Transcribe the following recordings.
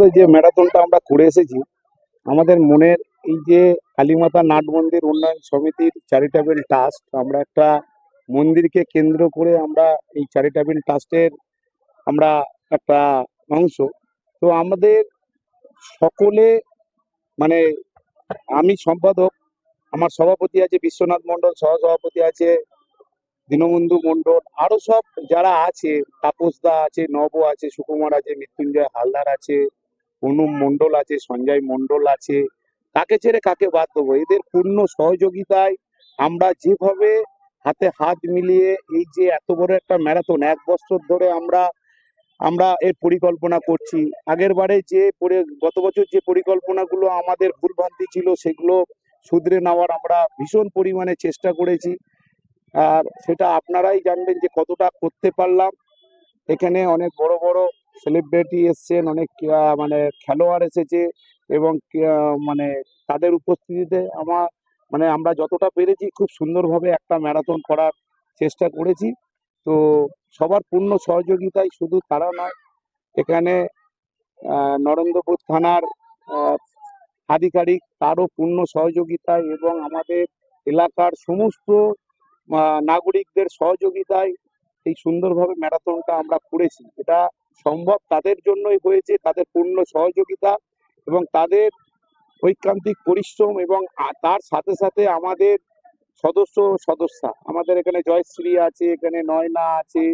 ধরে যে ম্যারাথনটা আমরা করে এসেছি, আমাদের মনের এই যে কালীমাতা নাট মন্দির উন্নয়ন সমিতির চ্যারিটেবল ট্রাস্ট আমরা একটা মন্দিরকে কেন্দ্র করে আমরা এই চ্যারিটেবল ট্রাস্টের আমরা একটা অংশ। তো আমাদের সকলে মানে আমি সম্পাদক, আমার সভাপতি আছে বিশ্বনাথ মণ্ডল, সহসভাপতি আছে দীনবন্ধু মণ্ডল, আরও সব যারা আছে তাপসদা আছে, নব আছে, সুকুমার আছে, মৃত্যুঞ্জয় হালদার আছে অনুপ মণ্ডল আছে, সঞ্জয় মণ্ডল আছে। কাকে ছেড়ে কাকে বাদ দেবো? এদের পূর্ণ সহযোগিতায় আমরা যেভাবে হাতে হাত মিলিয়ে এই যে এত বড় একটা ম্যারাথন, এক বছর ধরে আমরা আমরা এর পরিকল্পনা করছি। আগের বারে যে গত বছর যে পরিকল্পনাগুলো আমাদের ভুলভ্রান্তি ছিল সেগুলো শুধরে নেওয়ার আমরা ভীষণ পরিমাণে চেষ্টা করেছি। আর সেটা আপনারাই জানবেন যে কতটা করতে পারলাম। এখানে অনেক বড় বড় সেলিব্রিটি এসছেন, অনেক মানে খেলোয়াড় এসেছে এবং মানে তাদের উপস্থিতিতে আমার মানে আমরা যতটা পেরেছি খুব সুন্দরভাবে একটা ম্যারাথন করার চেষ্টা করেছি। তো সবার পূর্ণ সহযোগিতায় শুধু তারা নয়, এখানে নরেন্দ্রপুর থানার আধিকারিক তারও পূর্ণ সহযোগিতায় এবং আমাদের এলাকার সমস্ত নাগরিকদের সহযোগিতায় এই সুন্দরভাবে ম্যারাথনটা আমরা করেছি। এটা সম্ভব তাদের জন্যই হয়েছে, তাদের পূর্ণ সহযোগিতা এবং তাদের ঐকান্তিক পরিশ্রম এবং তার সাথে সাথে আমাদের সদস্য সদস্যা, আমাদের এখানে জয়শ্রী আছে, এখানে নয়না আছে,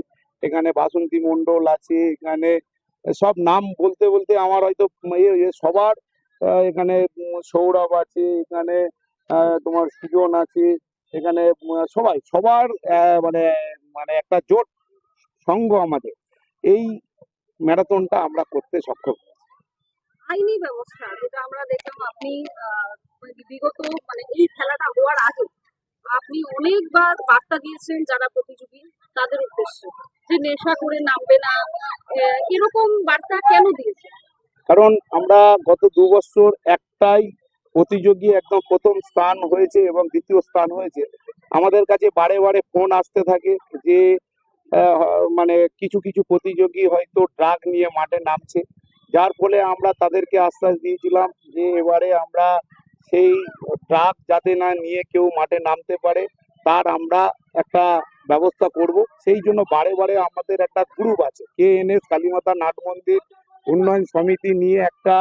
এখানে বাসন্তী মণ্ডল আছে, এখানে সব নাম বলতে বলতে আমার হয়তো সবার এখানে সৌরভ আছে, এখানে তোমার সুজন আছে, এখানে সবাই, সবার মানে মানে একটা জোট সঙ্গ আমাদের। এই ম্যারাথনটা আমরা করতে সক্ষম আইনি ব্যবস্থা যেটা আমরা দেখলাম আপনি মানে বিগত মানে এই খেলাটা হওয়ার আগে আপনি অনেকবার বার্তা দিয়েছেন যারা প্রতিযোগী তাদের উদ্দেশ্যে যে নেশা করে নামবে না। এরকম বার্তা কেন দিয়েছেন? কারণ আমরা গত দু বছর একটাই প্রতিযোগী একদম প্রথম স্থান হয়েছে এবং দ্বিতীয় স্থান হয়েছে। আমাদের কাছে বারে বারে ফোন আসতে থাকে যে মানে কিছু কিছু প্রতিযোগী হয়তো ড্রাগ নিয়ে মাঠে নামছে। যার ফলে আমরা তাদেরকে আশ্বাস দিয়েছিলাম যে এবারে আমরা সেই ড্রাগ যাতে না নিয়ে কেউ মাঠে নামতে পারে, তার আমরা একটা ব্যবস্থা করব। সেই জন্য বারে বারে আমাদের একটা গ্রুপ আছে K N S Kalimata Nat Mandir Unnayan Samiti নিয়ে একটা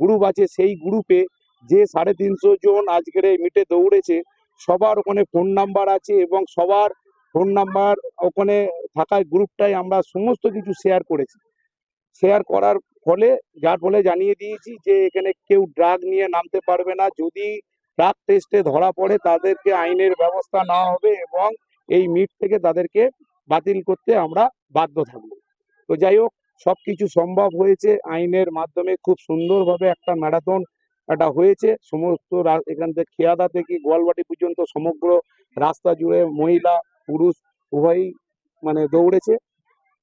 গ্রুপ আছে। সেই গ্রুপে যে সাড়ে তিনশো জন আজকের এই মিটে দৌড়েছে, সবার ওখানে ফোন নাম্বার আছে এবং সবার ফোন নাম্বার ওখানে থাকায় গ্রুপটাই আমরা সমস্ত কিছু শেয়ার করেছি। শেয়ার করার ফলে, যার ফলে জানিয়ে দিয়েছি যে, এখানে কেউ ড্রাগ নিয়ে নামতে পারবে না। যদি ড্রাগ টেস্টে ধরা পড়ে, তাদেরকে আইনের ব্যবস্থা না হবে এবং এই মিট থেকে তাদেরকে বাতিল করতে আমরা বাধ্য থাকব। তো যাই হোক, সবকিছু সম্ভব হয়েছে। আইনের মাধ্যমে খুব সুন্দরভাবে একটা ম্যারাথন এটা হয়েছে। সমস্ত এখান থেকে খেয়াদা থেকে গোয়ালবাটি পর্যন্ত সমগ্র রাস্তা জুড়ে মহিলা পুরুষ উভয়ই মানে দৌড়েছে।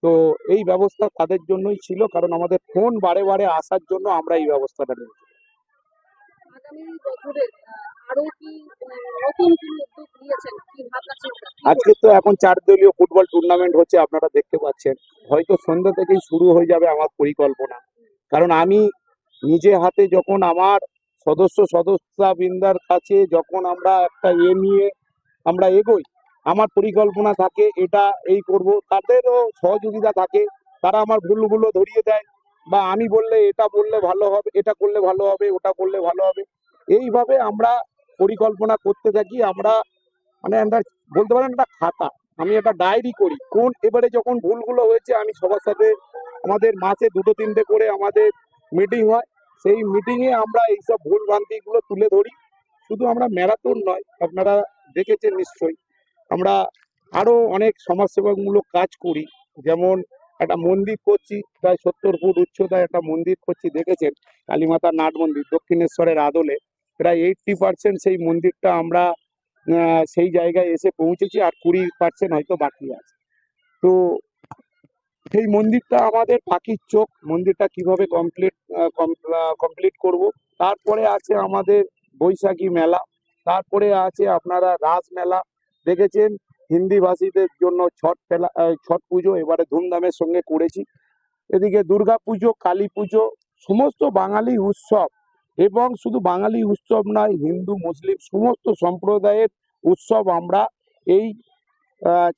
তো এই ব্যবস্থা তাদের জন্যই ছিল কারণ আমাদের ফোন বারে বারে আসার জন্য আমরা এই ব্যবস্থাটা নিয়েছি। কি আজকে তো এখন চার দলীয় ফুটবল টুর্নামেন্ট হচ্ছে আপনারা দেখতে পাচ্ছেন। হয়তো সন্ধ্যা থেকেই শুরু হয়ে যাবে আমার পরিকল্পনা। কারণ আমি নিজে হাতে যখন আমার সদস্য সদস্যা বৃন্দার কাছে যখন আমরা একটা এ নিয়ে আমরা এগোই আমার পরিকল্পনা থাকে, এটা এই করব, তাদেরও সহযোগিতা থাকে, তারা আমার ভুলগুলো ধরিয়ে দেয়, বা আমি বললে এটা বললে ভালো হবে, এটা করলে ভালো হবে, ওটা করলে ভালো হবে। এইভাবে আমরা পরিকল্পনা করতে থাকি, আমরা মানে আমরা বলতে পারেন একটা খাতা, আমি একটা ডায়েরি করি, কোন এবারে যখন ভুলগুলো হয়েছে, আমি সবার সাথে, আমাদের মাসে দুটো তিনটে করে আমাদের মিটিং হয়, সেই মিটিংয়ে আমরা এইসব ভুল ভ্রান্তিগুলো তুলে ধরি, শুধু আমরা ম্যারাথন নয়, আপনারা দেখেছেন নিশ্চয়ই। আমরা আরও অনেক সমাজসেবামূলক কাজ করি। যেমন একটা মন্দির করছি, প্রায় সত্তর ফুট উচ্চতায় একটা মন্দির করছি, দেখেছেন? কালীমাতা নাট মন্দির, দক্ষিণেশ্বরের আদলে। প্রায় এইটটি পার্সেন্ট সেই মন্দিরটা আমরা সেই জায়গায় এসে পৌঁছেছি আর কুড়ি পার্সেন্ট হয়তো বাকি আছে। তো সেই মন্দিরটা আমাদের পাখির চোখ। মন্দিরটা কীভাবে কমপ্লিট কমপ্লিট করব? তারপরে আছে আমাদের বৈশাখী মেলা। তারপরে আছে আপনারা রাস মেলা। দেখেছেন হিন্দি ভাষীদের জন্য ছট আহ, ছট পুজো এবারে ধুমধামের সঙ্গে করেছি। এদিকে দুর্গা পুজো কালী পুজো সমস্ত বাঙালি উৎসব এবং শুধু বাঙালি উৎসব নয় হিন্দু মুসলিম সমস্ত সম্প্রদায়ের উৎসব আমরা এই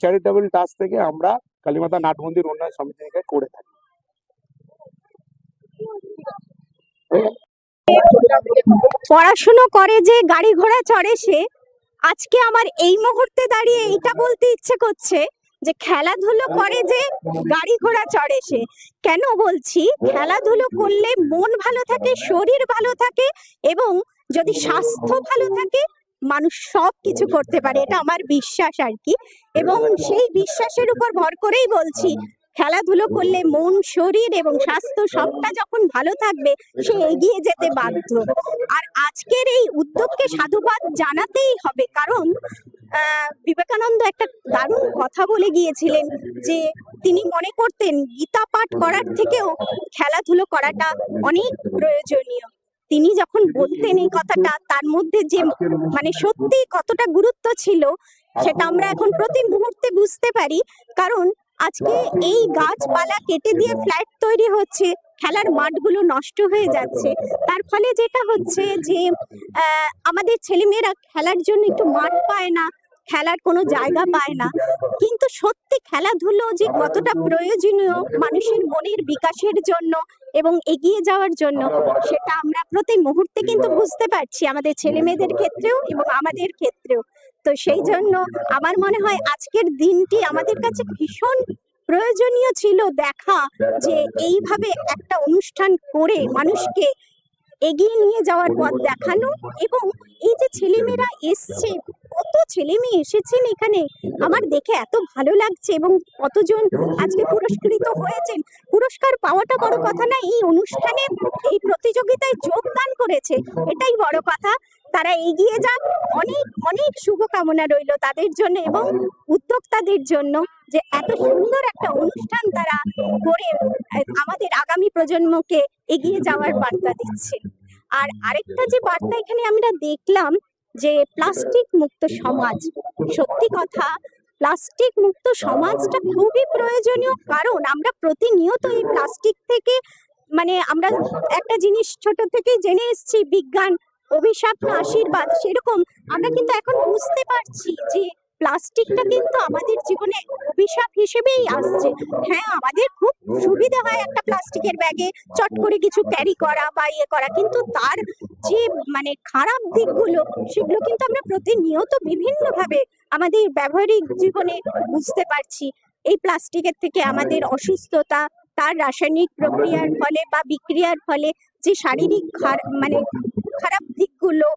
চ্যারিটেবল ট্রাস্ট থেকে আমরা কালীমাতা নাট মন্দির উন্নয়ন সমিতি থেকে করে থাকি। পড়াশুনো করে যে গাড়ি ঘোড়া চড়ে সে আজকে আমার এই মুহূর্তে দাঁড়িয়ে এইটা বলতে ইচ্ছে করছে যে খেলাধুলো করে যে গাড়ি ঘোড়া চড়ে সে। কেন বলছি? খেলাধুলো করলে মন ভালো থাকে, শরীর ভালো থাকে এবং যদি স্বাস্থ্য ভালো থাকে, মানুষ সব কিছু করতে পারে। এটা আমার বিশ্বাস আর কি। এবং সেই বিশ্বাসের উপর ভর করেই বলছি খেলাধুলো করলে মন শরীর এবং স্বাস্থ্য সবটা যখন ভালো থাকবে সে এগিয়ে যেতে বাধ্য। আর আজকের এই উদ্যোগকে সাধুবাদ জানাতেই হবে। কারণ আহ, বিবেকানন্দ একটা দারুণ কথা বলে গিয়েছিলেন যে তিনি মনে করতেন গীতা পাঠ করার থেকেও খেলাধুলো করাটা অনেক প্রয়োজনীয়। তিনি যখন বলতেন এই কথাটা তার মধ্যে যে মানে সত্যি কতটা গুরুত্ব ছিল সেটা আমরা এখন প্রতি মুহূর্তে বুঝতে পারি। কারণ আজকে এই গাছপালা কেটে দিয়ে ফ্ল্যাট তৈরি হচ্ছে। খেলার মাঠগুলো নষ্ট হয়ে যাচ্ছে। তার ফলে যেটা হচ্ছে যে আমাদের ছেলেমেয়েরা খেলার জন্য একটু মাঠ পায় না, খেলার কোনো জায়গা পায় না। কিন্তু সত্যি খেলাধুলো যে কতটা প্রয়োজনীয় মানুষের মনের বিকাশের জন্য এবং এগিয়ে যাওয়ার জন্য, সেটা আমরা প্রতি মুহূর্তে কিন্তু বুঝতে পারছি আমাদের ছেলে মেয়েদের ক্ষেত্রেও এবং আমাদের ক্ষেত্রেও। তো সেই জন্য আমার মনে হয় আজকের দিনটি আমাদের কাছে ভীষণ প্রয়োজনীয় ছিল দেখা যে এইভাবে একটা অনুষ্ঠান করে মানুষকে এগিয়ে নিয়ে যাওয়ার পথ দেখানো এবং এই যে ছেলেমেয়েরা এসছে কত ছেলে মেয়ে এসেছেন এখানে? আমার দেখে এত ভালো লাগছে এবং কতজন আজকে পুরস্কৃত হয়েছেন। পুরস্কার পাওয়াটা বড় কথা না এই অনুষ্ঠানে এই প্রতিযোগিতায় যোগদান করেছে। এটাই বড় কথা। তারা এগিয়ে যাক। অনেক অনেক শুভকামনা রইল তাদের জন্য এবং উদ্যোক্তাদের জন্য যে এত সুন্দর একটা অনুষ্ঠান তারা করে আমাদের আগামী প্রজন্মকে এগিয়ে যাওয়ার বার্তা দিচ্ছে। আর আরেকটা যে বার্তা এখানে আমরা দেখলাম যে প্লাস্টিক মুক্ত সমাজ। সত্যি কথা, প্লাস্টিক মুক্ত সমাজটা খুবই প্রয়োজনীয় কারণ আমরা প্রতিনিয়ত এই প্লাস্টিক থেকে মানে আমরা একটা জিনিস ছোট থেকে জেনে এসছি, বিজ্ঞান, অভিশাপ না আশীর্বাদ, সেরকম। আমরা কিন্তু এখন বুঝতে পারছি যে প্লাস্টিকটা কিন্তু আমাদের জীবনে অভিশাপ হিসেবেই আসছে। হ্যাঁ আমাদের খুব সুবিধা হয় একটা প্লাস্টিকের ব্যাগে চট করে কিছু ক্যারি করা বা ইয়ে করা। কিন্তু তার যে মানে খারাপ দিকগুলো, সেগুলো কিন্তু আমরা প্রতিনিয়ত বিভিন্নভাবে আমাদের ব্যবহারিক জীবনে বুঝতে পারছি। এই প্লাস্টিকের থেকে আমাদের অসুস্থতা, তার রাসায়নিক প্রক্রিয়ার ফলে বা বিক্রিয়ার ফলে যে শারীরিক মানে খারাপ দিকগুলো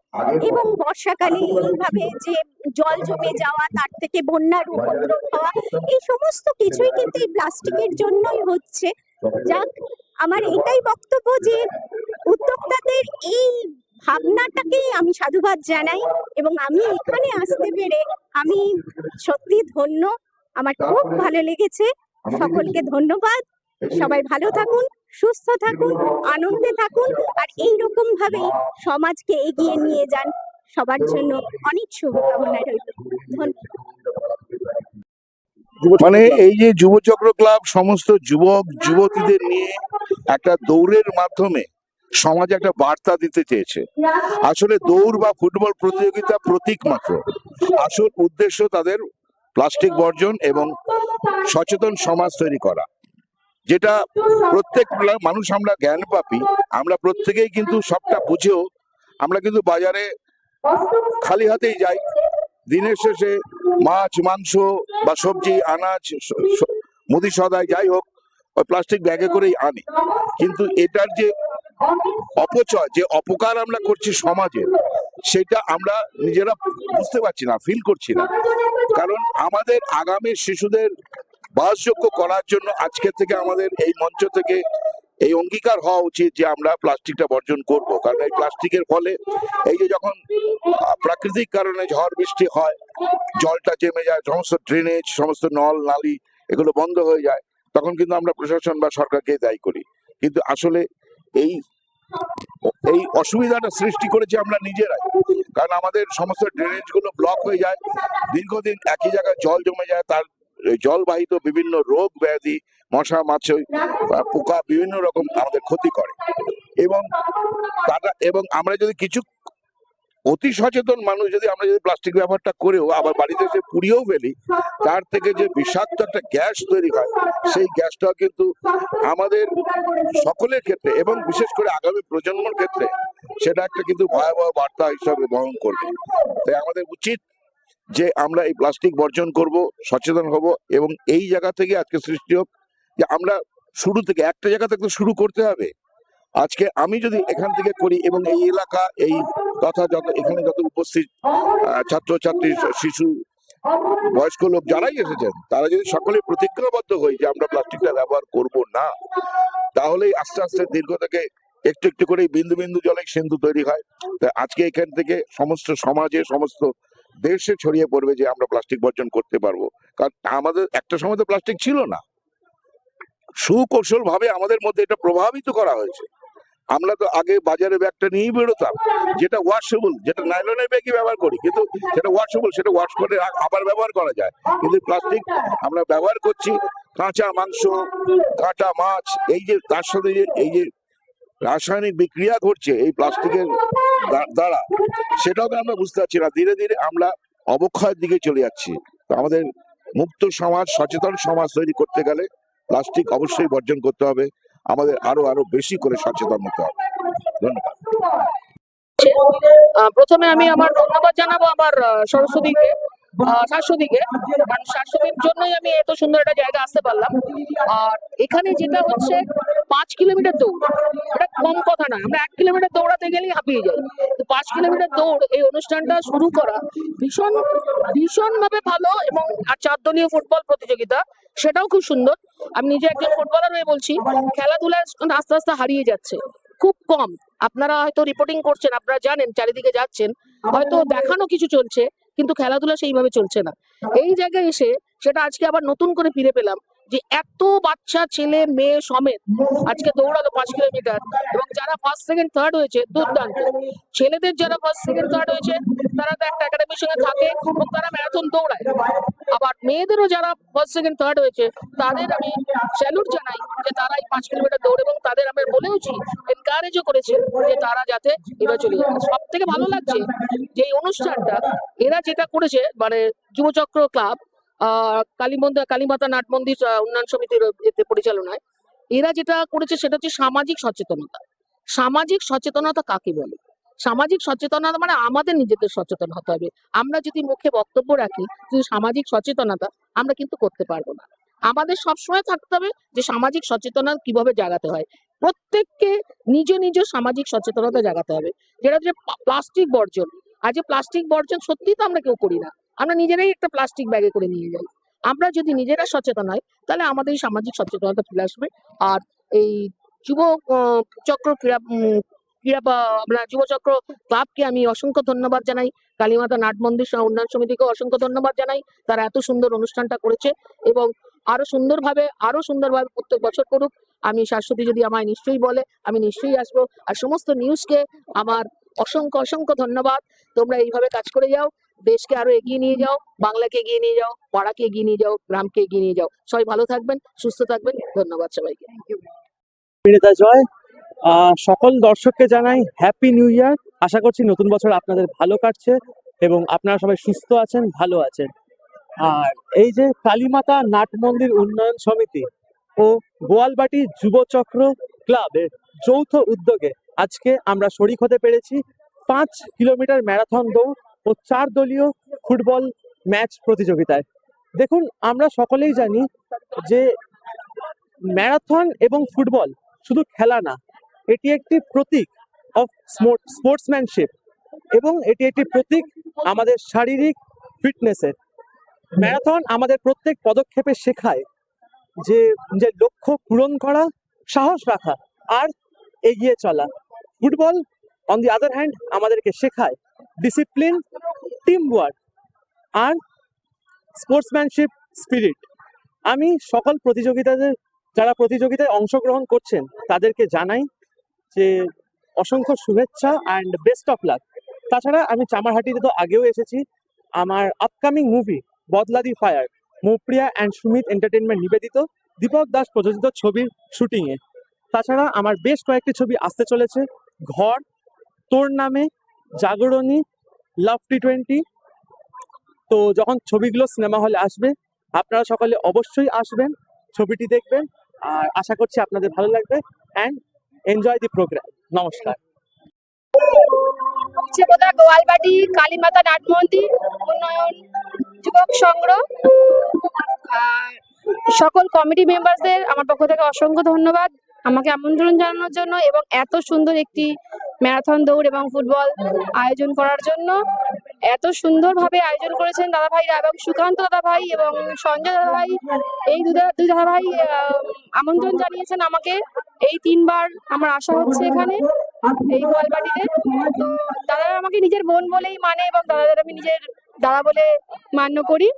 এবং বর্ষাকালে এইভাবে যে জল জমে যাওয়া তার থেকে বন্যার উপদ্রব হওয়া এই সমস্ত কিছুই কিন্তু এই প্লাস্টিকের জন্যই হচ্ছে। যাক আমার এটাই বক্তব্য যে উদ্যোক্তাদের এই ভাবনাটাকেই আমি সাধুবাদ জানাই এবং আমি এখানে আসতে পেরে আমি সত্যি ধন্য। আমার খুব ভালো লেগেছে। সকলকে ধন্যবাদ। সবাই ভালো থাকুন, সুস্থ থাকুন, আনন্দে থাকুন, আর এই রকম ভাবেই সমাজকে এগিয়ে নিয়ে যান। সবার জন্য অনেক শুভকামনা রইল। মানে এই যে যুবচক্র ক্লাব, সমস্ত যুবক, যুবতীদের নিয়ে একটা দৌড়ের মাধ্যমে সমাজে একটা বার্তা দিতে চেয়েছে। আসলে দৌড় বা ফুটবল প্রতিযোগিতা প্রতীক মাত্র। আসল উদ্দেশ্য তাদের প্লাস্টিক বর্জন এবং সচেতন সমাজ তৈরি করা। যেটা প্রত্যেক মানুষ আমরা জ্ঞান পাপি আমরা প্রত্যেকেই কিন্তু সবটা বুঝেও আমরা কিন্তু বাজারে খালি হাতেই যাই। দিনের শেষে মাছ মাংস বা সবজি আনাজ মুদি সদায় যাই হোক ওই প্লাস্টিক ব্যাগে করেই আনি। কিন্তু এটার যে অপচয় যে অপকার আমরা করছি সমাজে সেটা আমরা নিজেরা বুঝতে পারছি না ফিল করছি না। কারণ আমাদের আগামী শিশুদের বাসযোগ্য করার জন্য আজকে থেকে আমাদের এই মঞ্চ থেকে এই অঙ্গীকার হওয়া উচিত যে আমরা প্লাস্টিকটা বর্জন করব। কারণ এই প্লাস্টিকের ফলে এই যে যখন প্রাকৃতিক কারণে ঝড় বৃষ্টি হয়, জলটা জমে যায়, সমস্ত ড্রেনেজ সমস্ত নল, নালি এগুলো বন্ধ হয়ে যায়, তখন কিন্তু আমরা প্রশাসন বা সরকারকে দায়ী করি। কিন্তু আসলে এই এই অসুবিধাটা সৃষ্টি করেছি আমরা নিজেরাই। কারণ আমাদের সমস্ত ড্রেনেজগুলো ব্লক হয়ে যায়, দীর্ঘদিন একই জায়গায় জল জমে যায়, তার জলবাহিত বিভিন্ন রোগ ব্যাধি, মশা মাছি পোকা বিভিন্ন রকম আমাদের ক্ষতি করে। এবং তারা, এবং আমরা যদি কিছু অতি সচেতন মানুষ যদি আমরা যদি প্লাস্টিক ব্যবহারটা করেও আবার বাড়িতে এসে পুড়িয়েও ফেলি, তার থেকে যে বিষাক্ত একটা গ্যাস তৈরি হয়, সেই গ্যাসটাও কিন্তু আমাদের সকলের ক্ষেত্রে এবং বিশেষ করে আগামী প্রজন্মের ক্ষেত্রে সেটা একটা কিন্তু ভয়াবহ বার্তা হিসাবে বহন করবে। তাই আমাদের উচিত যে আমরা এই প্লাস্টিক বর্জন করব, সচেতন হব এবং এই জায়গা থেকে আজকে সৃষ্টি হোক যে আমরা শুরু থেকে, একটা জায়গা থেকে শুরু করতে হবে। আজকে আমি যদি এখান থেকে করি এবং এই এলাকা, এই তথা যত, এখানে যত উপস্থিত ছাত্রছাত্রী, শিশু, বয়স্ক লোক যারাই এসেছেন, তারা যদি সকলে প্রতিজ্ঞাবদ্ধ হই যে আমরা প্লাস্টিকটা ব্যবহার করব না, তাহলেই আস্তে আস্তে দীর্ঘ থেকে একটু একটু করে বিন্দু বিন্দু জলে সিন্ধু তৈরি হয়। আজকে এখান থেকে সমস্ত সমাজে, সমস্ত দেশে ছড়িয়ে পড়বে যে আমরা প্লাস্টিক বর্জন করতে পারব। কারণ আমাদের, একটা সময় তো প্লাস্টিক ছিল না। সুকৌশল ভাবে আমাদের মধ্যে এটা প্রভাবিত করা হয়েছে। আমরা তো আগে বাজারে ব্যাগটা নিয়েই বেরোতাম, যেটা ওয়াশেবল যেটা নাইলনের ব্যাগই ব্যবহার করি, কিন্তু সেটা ওয়াশেবল সেটা ওয়াশ করে আবার ব্যবহার করা যায়। কিন্তু প্লাস্টিক আমরা ব্যবহার করছি কাঁচা মাংস, কাঁচা মাছ, এই যে তার সাথে এই যে রাসায়নিক বিক্রিয়া ঘটছে, এই প্লাস্টিকের দ্বারা সেটাও আমরা বুঝতে পারছি না। ধীরে ধীরে আমরা অবক্ষয়ের দিকে চলে যাচ্ছি। আমাদের মুক্ত সমাজ, সচেতন সমাজ তৈরি করতে গেলে প্লাস্টিক অবশ্যই বর্জন করতে হবে। আমাদের আরও আরও বেশি করে সচেতন হতে হবে। ধন্যবাদ। প্রথমে আমি আমার ধন্যবাদ জানাব আমার সরস্বতীকে। শাশ্বতীকে কারণ শাশ্বতীর জন্যই আমি এত সুন্দর একটা জায়গা আসতে পারলাম। আর এখানে যেটা হচ্ছে পাঁচ কিলোমিটার দৌড়। এটা কম কথা না আমরা এক কিলোমিটার দৌড়াতে গেলেই হাঁপিয়ে যাই। তো পাঁচ কিলোমিটার দৌড় এই অনুষ্ঠানটা শুরু করা ভীষণ ভীষণ ভাবে ভালো এবং আর চার দলীয় ফুটবল প্রতিযোগিতা সেটাও খুব সুন্দর। আমি নিজে একজন ফুটবলার হয়ে বলছি খেলাধুলায় আস্তে আস্তে হারিয়ে যাচ্ছে খুব কম। আপনারা হয়তো রিপোর্টিং করছেন আপনারা জানেন চারিদিকে যাচ্ছেন। হয়তো দেখানো কিছু চলছে কিন্তু খেলাধুলা সেইভাবে চলছে না। এই জায়গায় এসে সেটা আজকে আবার নতুন করে ফিরে পেলাম। যে এত বাচ্চা, ছেলে, মেয়ে সমেত আজকে দৌড়ালো পাঁচ কিলোমিটার এবং যারা ফার্স্ট সেকেন্ড থার্ড হয়েছে, দুর্দান্ত। ছেলেদের যারা ফার্স্ট সেকেন্ড থার্ড হয়েছে, তারা তো একটা একাডেমির সঙ্গে থাকে এবং তারা ম্যারাথন দৌড়ায়। আবার মেয়েদেরও যারা ফার্স্ট সেকেন্ড থার্ড হয়েছে, তাদের আমি স্যালুট জানাই যে তারা এই পাঁচ কিলোমিটার দৌড় এবং তাদের আমি বলেওছি এনকারেজও করেছে যে তারা যাতে এবার চলে যায়। সব থেকে ভালো লাগছে যে এই অনুষ্ঠানটা, এরা যেটা করেছে মানে যুবচক্র ক্লাব কালীমন্দির কালীমাতা নাট মন্দির উন্নয়ন সমিতির পরিচালনায়। এরা যেটা করেছে সেটা হচ্ছে সামাজিক সচেতনতা। সামাজিক সচেতনতা কাকে বলে? সামাজিক সচেতনতা মানে আমাদের নিজেদের সচেতন হতে হবে। আমরা যদি মুখে বক্তব্য রাখি, যে সামাজিক সচেতনতা, আমরা কিন্তু করতে পারব না। আমাদের সবসময় থাকতে হবে যে সামাজিক সচেতনতা কীভাবে জাগাতে হয়। প্রত্যেককে নিজ নিজ সামাজিক সচেতনতা জাগাতে হবে। যেটা হচ্ছে প্লাস্টিক বর্জন। আজ প্লাস্টিক বর্জন সত্যিই তো আমরা কেউ করি না। আমরা নিজেরাই একটা প্লাস্টিক ব্যাগে করে নিয়ে যাই। আমরা যদি নিজেরা সচেতন হই তাহলে আমাদের সামাজিক সচেতনতা ফিরে আসবে। আর এই যুব চক্র ক্রীড়া ক্রীড়া বা আমরা যুব চক্র ক্লাবকে আমি অসংখ্য ধন্যবাদ জানাই। কালীমাতা নাট মন্দির উন্নয়ন সমিতিকে অসংখ্য ধন্যবাদ জানাই। তারা এত সুন্দর অনুষ্ঠানটা করেছে এবং আরও সুন্দরভাবে আরও সুন্দরভাবে প্রত্যেক বছর করুক। আমি শাশ্বতী যদি আমায় নিশ্চয়ই বলে, আমি নিশ্চয়ই আসব। আর সমস্ত নিউজকে আমার অসংখ্য অসংখ্য ধন্যবাদ। তোমরা এইভাবে কাজ করে যাও। দেশকে আরও এগিয়ে নিয়ে যাও, বাংলাকে এগিয়ে নিয়ে যাও, পাড়াকে এগিয়ে নিয়ে যাও, গ্রামকে এগিয়ে নিয়ে যাও। সবাই ভালো থাকবেন, সুস্থ থাকবেন, ধন্যবাদ সবাইকে। জয়। সকল দর্শককে জানাই হ্যাপি নিউ ইয়ার আশা করছি নতুন বছর আপনাদের ভালো কাটছে এবং আপনারা সবাই সুস্থ আছেন, ভালো আছেন। আর এই যে কালীমাতা নাট মন্দির উন্নয়ন সমিতি ও গোয়ালবাটি যুবচক্র ক্লাবের যৌথ উদ্যোগে আজকে আমরা শরিক হতে পেরেছি। পাঁচ কিলোমিটার ম্যারাথন দৌড় ও চার দলীয় ফুটবল ম্যাচ প্রতিযোগিতায়। দেখুন, আমরা সকলেই জানি যে ম্যারাথন এবং ফুটবল শুধু খেলা না, এটি একটি প্রতীক অফ স্পোর্টসম্যানশিপ এবং এটি একটি প্রতীক আমাদের শারীরিক ফিটনেসের ম্যারাথন আমাদের প্রত্যেক পদক্ষেপে শেখায় যে যে লক্ষ্য পূরণ করা, সাহস রাখা আর এগিয়ে চলা। Football on the other hand আমাদেরকে শেখায় ডিসিপ্লিন টিম ওয়ার্ক আর স্পোর্টসম্যানশিপ স্পিরিট আমি সকল প্রতিযোগিতাদের যারা প্রতিযোগিতায় অংশগ্রহণ করছেন, তাদেরকে জানাই যে অসংখ্য শুভেচ্ছা অ্যান্ড বেস্ট অফ লাক তাছাড়া আমি চামারহাটিতে তো আগেও এসেছি। আমার আপকামিং মুভি বদলাদি ফায়ার, মুপ্রিয়া অ্যান্ড সুমিত এন্টারটেনমেন্ট নিবেদিত দীপক দাস প্রযোজিত ছবির শুটিংয়ে তাছাড়া আমার বেশ কয়েকটি ছবি আসতে চলেছে। ঘর, তোর নামে জাগরণী লাভ টি টোয়েন্টি তো যখন ছবিগুলো সিনেমা হলে আসবে, আপনারা সকলে অবশ্যই আসবেন, ছবিটি দেখবেন। আর আশা করছি আপনাদের ভালো লাগবে। অ্যান্ড এনজয় দি প্রোগ্রাম নমস্কার। গোয়ালবাটি কালীমাতা নাট মন্দির, উন্নয়ন, যুবক আর সকল কমিটি মেম্বারসদের আমার পক্ষ থেকে অসংখ্য ধন্যবাদ। আমাকে আমন্ত্রণ জানানোর জন্য এবং এত সুন্দর একটি ম্যারাথন দৌড় এবং ফুটবল আয়োজন করার জন্য। এত সুন্দরভাবে আয়োজন করেছেন দাদা ভাইরা এবং সুকান্ত দাদা ভাই এবং সঞ্জয় দাদা ভাই এই দুই দাদা ভাই আমন্ত্রণ জানিয়েছেন আমাকে। এই তিনবার আমার আশা হচ্ছে এখানে, এই গোয়ালবাটিতে তো দাদা আমাকে নিজের বোন বলেই মানে এবং দাদাদের আমি নিজের দাদা বলে মান্য করি।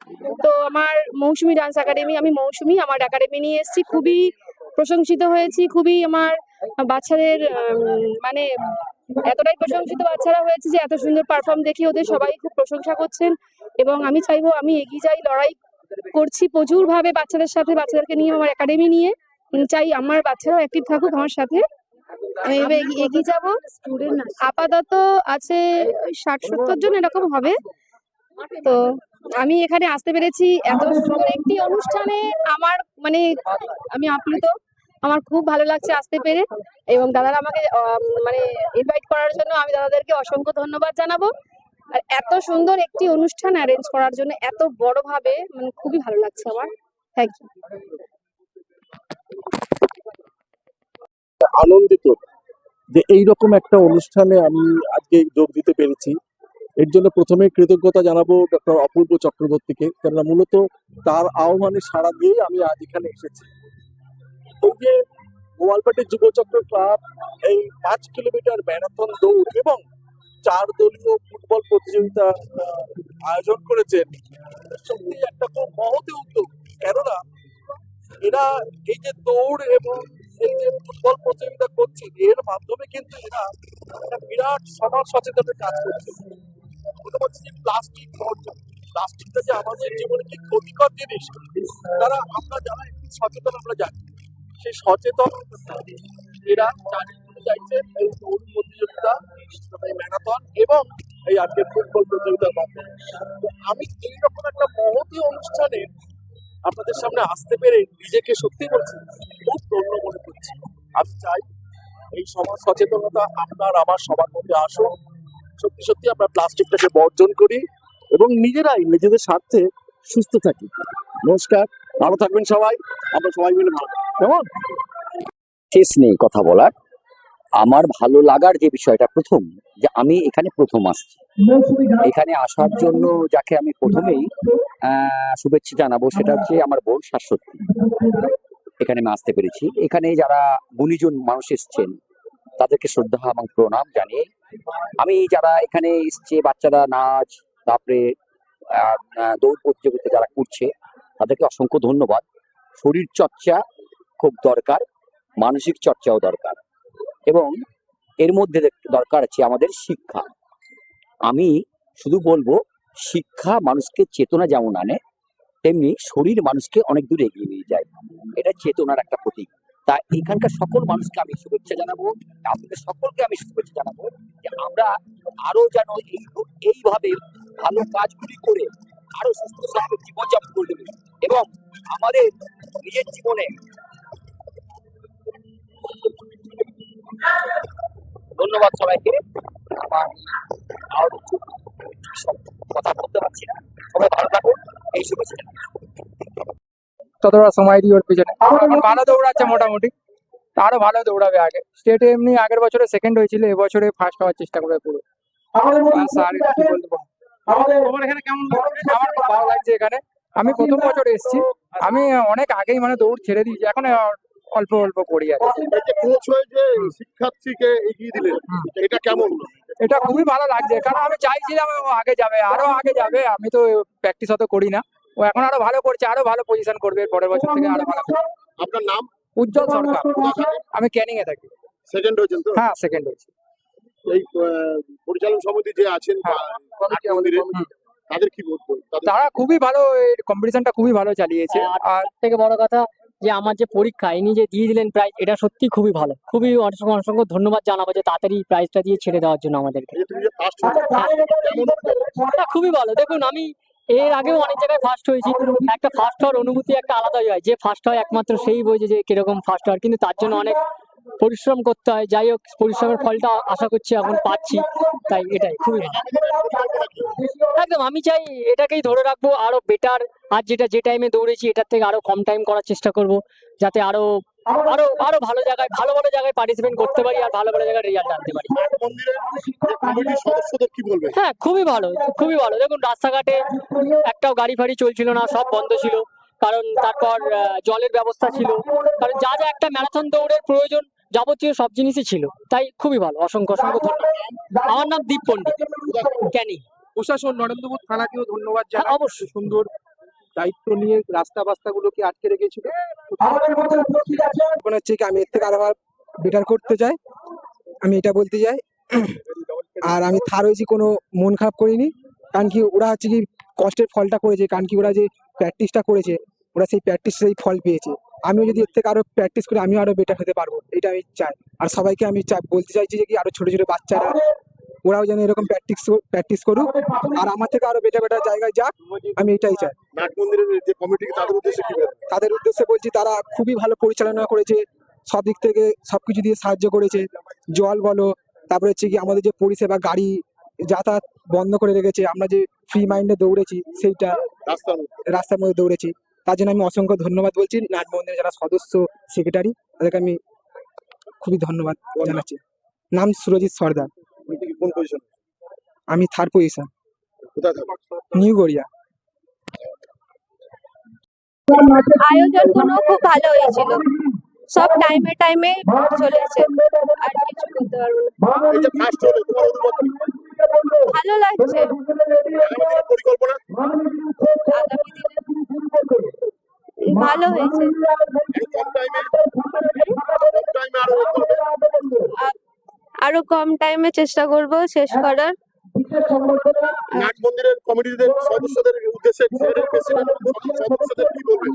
তো আমার মৌসুমী ডান্স একাডেমি, আমি মৌসুমী, আমার একাডেমি নিয়ে এসেছি। খুবই প্রশংসিত হয়েছি। খুবই আমার বাচ্চাদের মানে এতটাই প্রশংসিত বাচ্চারা হয়েছে যে এত সুন্দর পারফর্ম দেখে ওদের সবাই খুব প্রশংসা করছেন এবং আমি চাইব আমি এগিয়ে যাই, লড়াই করছি প্রচুর ভাবে বাচ্চাদের সাথে, বাচ্চাদেরকে নিয়ে আমার একাডেমি নিয়ে। চাই আমার বাচ্চারাও অ্যাক্টিভ থাকুক, আমার সাথে। আমি এগিয়ে- যাব। আপাতত আছে ষাট সত্তর জন এরকম হবে। তো আমি এখানে আসতে পেরেছি। এত সুন্দর একটি অনুষ্ঠানে আমার মানে আমি আপ্লুত। আমার খুব ভালো লাগছে আসতে পেরে এবং দাদারা আমাকে মানে ইনভাইট করার জন্য আমি দাদাদেরকে অসংখ্য ধন্যবাদ জানাব। আর এত সুন্দর একটি অনুষ্ঠান অ্যারেঞ্জ করার জন্য এত বড় ভাবে মানে খুবই ভালো লাগছে আমার। থ্যাংক ইউ আনন্দিত যে এইরকম একটা অনুষ্ঠানে আমি আজকে যোগ দিতে পেরেছি। এর জন্য প্রথমে কৃতজ্ঞতা জানাব ডক্টর অপূর্ব চক্রবর্তীকে, কেননা মূলত তার আহ্বানে সাড়া দিয়ে আমি আজ এখানে এসেছি। এই গোয়ালপাটি যুবচক্র ক্লাব এই পাঁচ কিলোমিটার ম্যারাথন দৌড় এবং চার দলীয় ফুটবল প্রতিযোগিতা আয়োজন করেছেন। সত্যি একটা খুব মহতে উদ্যোগ। কেননা, এরা এই যে দৌড় এবং এই যে ফুটবল প্রতিযোগিতা করছে, এর মাধ্যমে কিন্তু এরা একটা বিরাট সমাজ সচেতনের কাজ করছে। মনে হচ্ছে যে প্লাস্টিক বর্জন প্লাস্টিকটা যে আমাদের জীবনে কি ক্ষতিকর জিনিস, তারা আমরা যারা একটু সচেতন আমরা জানি। সেই সচেতন এরা চালিয়ে চাইছে এই দৌড় প্রতিযোগিতা, এই ম্যারাথন এবং এই আজকে ফুটবল প্রতিযোগিতার মাধ্যমে। আমি এইরকম একটা মহতী অনুষ্ঠানে আপনাদের সামনে আসতে পেরে নিজেকে সত্যি বলছি, খুব ধন্য মনে করছি। আমি চাই এই সমাজ সচেতনতা আপনার আমার সবার মধ্যে আসুন সত্যি সত্যি আমরা প্লাস্টিকটাকে বর্জন করি এবং নিজেরাই নিজেদের স্বার্থে সুস্থ থাকি। নমস্কার, ভালো থাকবেন সবাই। আমরা সবাই মিলে ভালো। কেমন? শেষ নেই কথা বলার। আমার ভালো লাগার যে বিষয়টা প্রথম, যে আমি এখানে প্রথম আসছি। এখানে আসার জন্য যাকে আমি প্রথমেই শুভেচ্ছা জানাব সেটা হচ্ছে আমার বোন শাশ্বতী। এখানে আমি আসতে পেরেছি। এখানে যারা গুণীজন মানুষ এসছেন, তাদেরকে শ্রদ্ধা এবং প্রণাম জানিয়ে আমি যারা এখানে এসছে, বাচ্চারা নাচ, তারপরে দৌড় প্রতিযোগিতা যারা করছে, তাদেরকে অসংখ্য ধন্যবাদ। শরীর চর্চা খুব দরকার, মানসিক চর্চাও দরকার এবং এর মধ্যে দরকার আছে আমাদের শিক্ষা। আমি শুধু বলব, শিক্ষা মানুষকে চেতনা যেমন আনে, তেমনি শরীর মানুষকে অনেক দূর এগিয়ে নিয়ে যায়। এটা চেতনার একটা প্রতীক। তা এখানকার সকল মানুষকে আমি শুভেচ্ছা জানাব আপনাদের সকলকে আমি শুভেচ্ছা জানাব যে আমরা আরও যেন এই, এইভাবে ভালো কাজগুলি করে আরও সুস্থ জীবনযাপন করে দেবে এবং আমাদের নিজের জীবনে ধন্যবাদ সবাইকে। আমার আর কথা বলতে পারছি না। সবাই ভালো থাকুন। এই শুভেচ্ছা। ততটা সময় দিই ওর পিছনে। ভালো দৌড়াচ্ছে মোটামুটি। আরও ভালো দৌড়াবে আগে। স্টেটে এমনি আগের বছরে সেকেন্ড হয়েছিল এবছরে ফার্স্ট হওয়ার চেষ্টা করে পুরো। আমার খুব ভালো লাগছে এখানে। আমি প্রথম বছর এসেছি। আমি অনেক আগেই মানে দৌড় ছেড়ে দিয়েছি। এখন অল্প অল্প করি আর। যে কোচ হয়ে যে শিক্ষার্থীকে এগিয়ে দিলেন এটা কেমন? এটা খুবই ভালো লাগছে কারণ আমি চাইছিলাম ও আগে যাবে আরও আগে যাবে আমি তো প্র্যাকটিস অত করি না। ও এখন আরও ভালো করছে আরও ভালো পজিশন করবে পরের বছর থেকে আরও ভালো আপনার নাম? উজ্জ্বল সরকার। আমি ক্যানিং এ থাকি। সেকেন্ড হয়েছেন তো? হ্যাঁ সেকেন্ড হয়েছি। এই আহ, পরিচালন সমিতি যে আছেন হ্যাঁ, বা তাদের কি বলব তারা খুবই ভালো এই কম্পিটিশনটা খুবই ভালো চালিয়েছে। আর থেকে বড় কথা যে আমার যে পরীক্ষা ইনি যে দিয়ে দিলেন প্রাইজ এটা সত্যি খুবই ভালো। খুবই অসংখ্য অসংখ্য ধন্যবাদ জানাব যে তাড়াতাড়ি প্রাইজটা দিয়ে ছেড়ে দেওয়ার জন্য আমাদেরকে। হ্যাঁ, খুবই ভালো। দেখুন আমি এর আগেও অনেক জায়গায় ফার্স্ট হয়েছি। একটা ফার্স্ট হওয়ার অনুভূতি একটা আলাদাই হয়। যে ফার্স্ট হয় একমাত্র সেই বোঝে যে কীরকম ফার্স্ট হওয়ার। কিন্তু তার জন্য অনেক পরিশ্রম করতে হয়। যাই হোক পরিশ্রমের ফলটা আশা করছি এখন পাচ্ছি। তাই এটাই খুবই ভালো। একদম, আমি চাই এটাকেই ধরে রাখব, আরও বেটার আর যেটা, যে টাইমে দৌড়েছি, এটার থেকে আরও কম টাইম করার চেষ্টা করব, যাতে আরও আরও আরও ভালো জায়গায়, ভালো ভালো জায়গায় পার্টিসিপেট করতে পারি আর ভালো ভালো জায়গায় রেজাল্ট আনতে পারি। হ্যাঁ খুবই ভালো খুবই ভালো। দেখুন, রাস্তাঘাটে একটাও গাড়ি ফাড়ি চলছিল না, সব বন্ধ ছিল। কারণ তারপর জলের ব্যবস্থা ছিল। কারণ যা যা একটা ম্যারাথন দৌড়ের প্রয়োজন যাবতীয় সব জিনিসই ছিল। তাই খুবই ভালো। অসংখ্য অসংখ্য ধন্যবাদ। আমার নাম দীপ পণ্ডিত। ক্যানিং। প্রশাসন নরেন্দ্রপুর থানাকেও ধন্যবাদ হ্যাঁ, জানাই। অবশ্যই। সুন্দর দায়িত্ব নিয়ে রাস্তা বাস্তাগুলোকে আটকে রেখেছিল? মনে হচ্ছে কি আমি এর থেকে আরও বেটার করতে চাই। আমি এটা বলতে চাই। আর আমি থার হয়েছি কোনো মন খারাপ করিনি। কারণ কি ওরা হচ্ছে কি কষ্টের ফলটা করেছে। কারণ কি ওরা যে প্র্যাকটিসটা করেছে ওরা সেই প্র্যাকটিস সেই ফল পেয়েছে। আমিও যদি এর থেকে আরও প্র্যাকটিস করি আমিও আরও বেটার হতে পারব। এটা আমি চাই। আর সবাইকে আমি চাই বলতে চাইছি যে কি আরও ছোট ছোট বাচ্চারা ওরাও যেন এরকম প্র্যাকটিস প্র্যাকটিস করুক। আর আমার থেকে আরও বেটার বেটার জায়গায় যাক আমি এটাই চাই। নাট মন্দিরের যে কমিটি তাদের উদ্দেশ্যে কি তাদের উদ্দেশ্যে বলছি তারা খুবই ভালো পরিচালনা করেছে সব দিক থেকে সবকিছু দিয়ে সাহায্য করেছে। জল বলো তারপরে হচ্ছে কি আমাদের যে পরিষেবা গাড়ি যাতায়াত বন্ধ করে রেখেছে আমরা যে ফ্রি মাইন্ডে দৌড়েছি সেইটা রাস্তার মধ্যে। দৌড়েছি। তার জন্য আমি অসংখ্য ধন্যবাদ বলছি। নাট মন্দিরের যারা সদস্য সেক্রেটারি তাদেরকে আমি খুবই ধন্যবাদ। জানাচ্ছি। নাম সুরজিৎ সর্দার। কোন পজিশন আমি থার্ড পজিশন কোথায় থাকো নিউ গড়িয়া। আয়োজনগুলো খুব ভালো হয়েছিল। সব টাইমে টাইমে চলেছে আর কিছু করতে পারব অনুভূতি ভালো লাগছে। পরিকল্পনা? আগামী দিনে ভালো হয়েছে। আরো এ করবে। আ- আরো কম টাইমে চেষ্টা করব শেষ করার নাট মন্দিরের কমিটিদের সদস্যদের উদ্দেশ্যে সেক্রেটারি প্রেসিডেন্ট সদস্যদের কি বলবে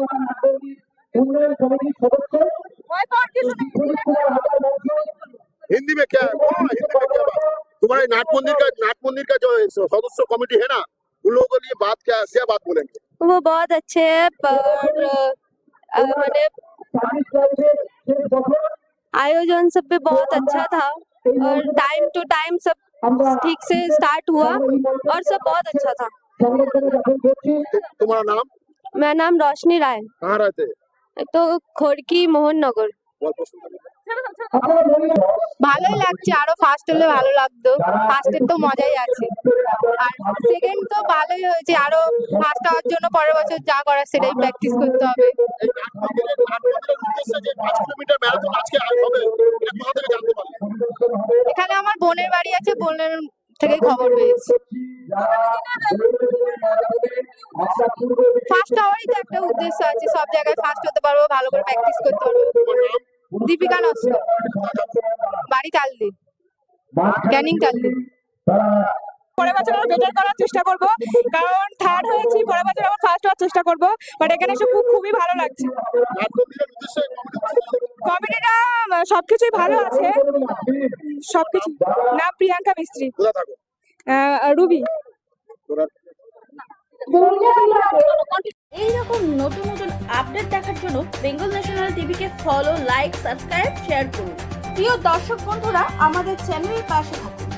हिंदी में क्या है बोलो ना हिंदी में क्या बात तुम्हारे नाट मंदिर का नाट मंदिर का जो है सदस्य कमेटी है ना उन लोगों के लिए बात क्या क्या बात बोलेंगे वो बहुत अच्छे है पर अ, मैंने आयोजन सब भी बहुत अच्छा था और टाइम टू टाइम सब ठीक से स्टार्ट हुआ और सब बहुत अच्छा था। तुम्हारा नाम? मेरा नाम रोशनी राय। कहाँ रहते? तो खोड़की मोहन नगर। बहुत पसंद। ভালোই লাগছে আরও ফার্স্ট হলে ভালো লাগতো। ফার্স্টের তো মজাই আছে। আর সেকেন্ড তো ভালোই হয়েছে আরও ফার্স্ট হওয়ার জন্য পরের বছর যা করার সেটাই প্র্যাকটিস করতে হবে। এখানে আমার বোনের বাড়ি আছে বোনের থেকে খবর পেয়েছি। ফার্স্ট হওয়ারই তো একটা উদ্দেশ্য আছে সব জায়গায় ফার্স্ট হতে পারব ভালো করে প্র্যাকটিস করতে পারব দীপিকা নস্কর বাড়ি তালদি ক্যানিং তালদি পরের বছর আরও বেটার করার চেষ্টা করব। কারণ থার্ড হয়েছি পরের বছর আবার ফার্স্ট হওয়ার চেষ্টা করব। বাট এখানে এসে খুব খুবই ভালো লাগছে। কমিটিটা সবকিছুই ভালো আছে। সবকিছু নাম প্রিয়াঙ্কা মিস্ত্রি। আহ, রুবি। তোরা এইরকম নতুন নতুন আপডেট দেখার জন্য বেঙ্গল ন্যাশনাল টিভিকে ফলো লাইক সাবস্ক্রাইব শেয়ার করুন। প্রিয় দর্শক বন্ধুরা, আমাদের চ্যানেলের পাশে থাকুন।